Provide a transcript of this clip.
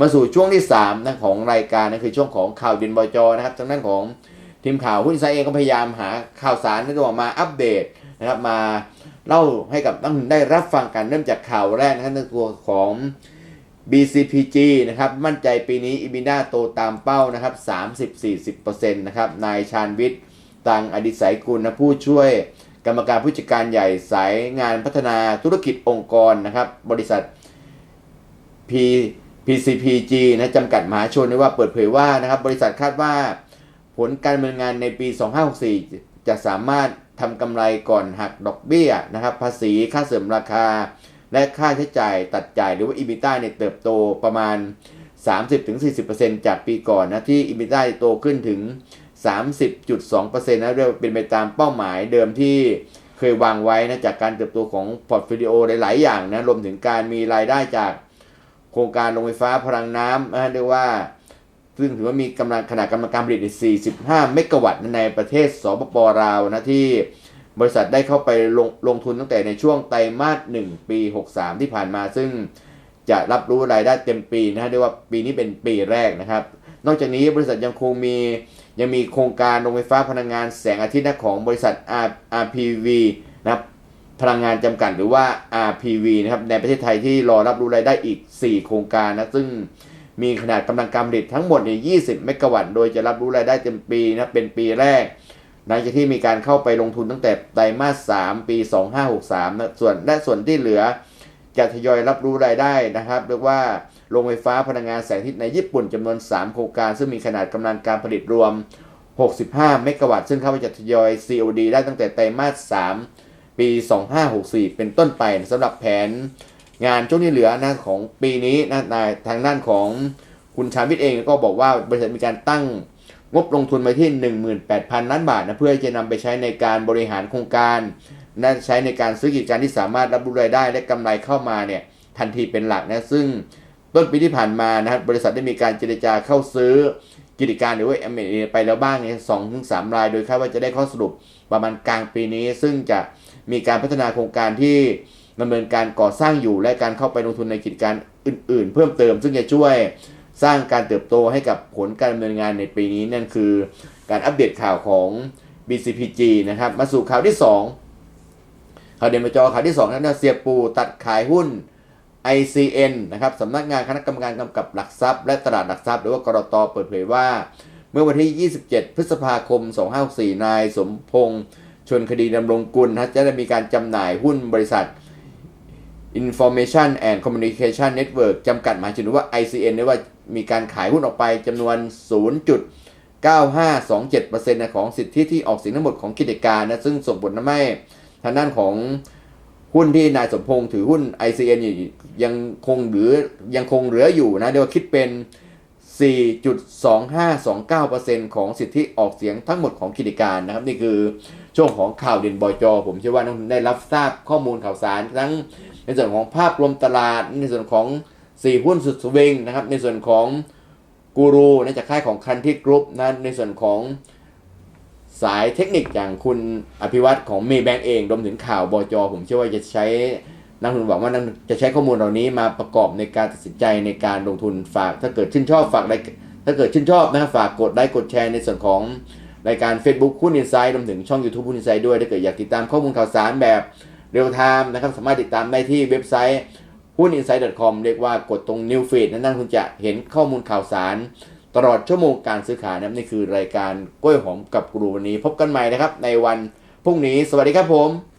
มาสู่ช่วงที่3นะของรายการนะคือช่วงของข่าวด่นบจนะครับทางด้านของทีมข่าวหุ้นไซเองก็พยายามหาข่าวสารที่ตัวมาอัปเดตนะครับมาเล่าให้กับนักลงทุนได้รับฟังกันเริ่มจากข่าวแรกนะครับในตัวของ BCPG นะครับมั่นใจปีนี้ EBITDA โตตามเป้านะครับ30-40%นะครับนายชาญวิทย์ตังอดิศัยกุลนะผู้ช่วยกรรมการผู้จัดการใหญ่สายงานพัฒนาธุรกิจองค์กรนะครับบริษัท P PCPG นะจำกัดมหาชนได้ว่าเปิดเผยว่านะครับบริษัทคาดว่า ผลการดำเนินงานในปี 2564 จะสามารถทำกำไรก่อนหักดอกเบี้ยนะครับภาษีค่าเสริมราคา และค่าใช้จ่ายตัดจ่ายหรือว่า EBITDA เนี่ยเติบโตประมาณ 30-40%จากปีก่อนนะที่ EBITDA โตขึ้นถึง 30.2%นะเรียกว่าเป็นไปตามเป้าหมายเดิมที่เคยวางไว้นะจากการเติบโตของพอร์ตโฟลิโอหลาย ๆ อย่างนะรวมถึงการมีรายได้จาก โครงการโรงไฟฟ้าพลังน้ำนะเรียกว่า ซึ่งถือว่ามีกำลังขนาดกำลังการผลิต 45 เมกะวัตต์ในประเทศสปปลาวนะที่บริษัทได้เข้าไปลงลงทุนตั้งแต่ในช่วงไตรมาส 1 ปี 63 ที่ผ่านมา ซึ่งจะรับรู้รายได้เต็มปีนะฮะเรียกว่าปีนี้เป็นปีแรกนะครับ นอกจากนี้บริษัทยังคงมียังมีโครงการโรงไฟฟ้าพลังงานแสงอาทิตย์นะของบริษัท R RPV นะครับ พลังงานจำกัดหรือว่า RPV นะครับในประเทศไทยที่รอรับรู้รายได้อีก 4 โครงการนะซึ่งมีขนาดกำลังการผลิตทั้งหมดใน20 เมกะวัตต์ โดยจะรับรู้รายได้เต็มปีนะเป็นปีแรก หลังจากที่มีการเข้าไปลงทุนตั้งแต่ไตรมาส 3 ปี 2563นะส่วนและส่วนที่เหลือจะทยอยรับรู้รายได้นะครับเรียกว่าโรงไฟฟ้าพลังงานแสงอาทิตย์ในญี่ปุ่นจำนวน 3 โครงการ ซึ่งมีขนาดกำลังการผลิตรวม 65 เมกะวัตต์ ซึ่งเข้าไปจะทยอย COD ได้ตั้งแต่ไตรมาส 3 ปี 2564 เป็นต้นไปสำหรับแผนงานช่วงที่เหลือนะของปีนี้นะนายทางด้านของคุณชาวิทย์เองก็บอกว่าบริษัทมีการตั้งงบลงทุนไว้ที่ 18,000 ล้านบาทนะเพื่อจะนำไปใช้ในการบริหารโครงการและใช้ในการซื้อกิจการที่สามารถรับรู้รายได้และกำไรเข้ามาเนี่ยทันทีเป็นหลักนะซึ่งต้นปีที่ผ่านมานะครับบริษัทได้มีการเจรจาเข้าซื้อ กิจการหรือว่า M&A ไปแล้วบ้างเนี่ยสองถึงสามราย โดยคาดว่าจะได้ข้อสรุปประมาณกลางปีนี้ ซึ่งจะมีการพัฒนาโครงการที่ดำเนินการก่อสร้างอยู่และการเข้าไปลงทุนในกิจการอื่น ๆ เพิ่มเติม ซึ่งจะช่วยสร้างการเติบโตให้กับผลการดำเนินงานในปีนี้นั่นคือการอัปเดตข่าวของ BCPG นะครับ มาสู่ข่าวที่ 2 ข่าวเด่นประจอข่าวที่2นั้นเสียปูตัดขายหุ้น ICN นะครับสำนักงานคณะกรรมการกำกับหลักทรัพย์ และตลาดหลักทรัพย์ หรือว่ากรตเปิดเผยว่า เมื่อวันที่ 27 พฤษภาคม 2564นายสมพงษ์ชนคดีดำรงกุลนะจะได้มีการจำหน่ายหุ้นบริษัท Information and Communication Network จำกัดมหาชนหรือว่า ICN ได้ว่ามีการขายหุ้นออกไปจำนวน 0.9527%นะของสิทธิที่ออกเสียงทั้งหมดของกิจการนะซึ่งส่งผลทำให้ทางด้านของ หุ้นที่นายสมพงษ์ถือหุ้น ICN อยู่ยังคงหลือยังคงเหลืออยู่นะเดี๋ยวคิดเป็น 4.2529%ของสิทธิออกเสียงทั้งหมดของกิจการนะครับ นี่คือช่วงของข่าวเด่นบอยจอ ผมเชื่อว่านักลงได้รับทราบข้อมูลข่าวสาร ทั้งในส่วนของภาพรวมตลาด ในส่วนของ 4 หุ้นสุดสวิงนะครับในส่วนของกูรูนะจากค่ายของคันที่กรุ๊ปนะในส่วนของ สายเทคนิคอย่างคุณอภิวัตของเมย์แบงเองรวมถึงข่าวบจผมเชื่อว่าจะใช้นักลงทุนหวังว่านักจะใช้ข้อมูลเหล่านี้มาประกอบในการตัดสินใจในการลงทุนฝาก ถ้าเกิดชื่นชอบฝากไลค์ถ้าเกิดชื่นชอบนะครับฝากกดไลค์กดแชร์ในส่วนของรายการ Facebook หุ้นอินไซด์รวมถึงช่อง YouTube หุ้นอินไซด์ด้วยถ้าเกิดอยากติดตามข้อมูลข่าวสารแบบเรียลไทม์นะครับสามารถติดตามได้ที่เว็บไซต์หุ้น insight.com เรียกว่ากดตรง new feed นั้นนั่นคุณจะเห็นข้อมูลข่าวสาร ตลอดชั่วโมงการซื้อขายนะครับนี่คือรายการกล้วยหอมกับกรูวันนี้ พบกันใหม่นะครับในวันพรุ่งนี้สวัสดีครับผม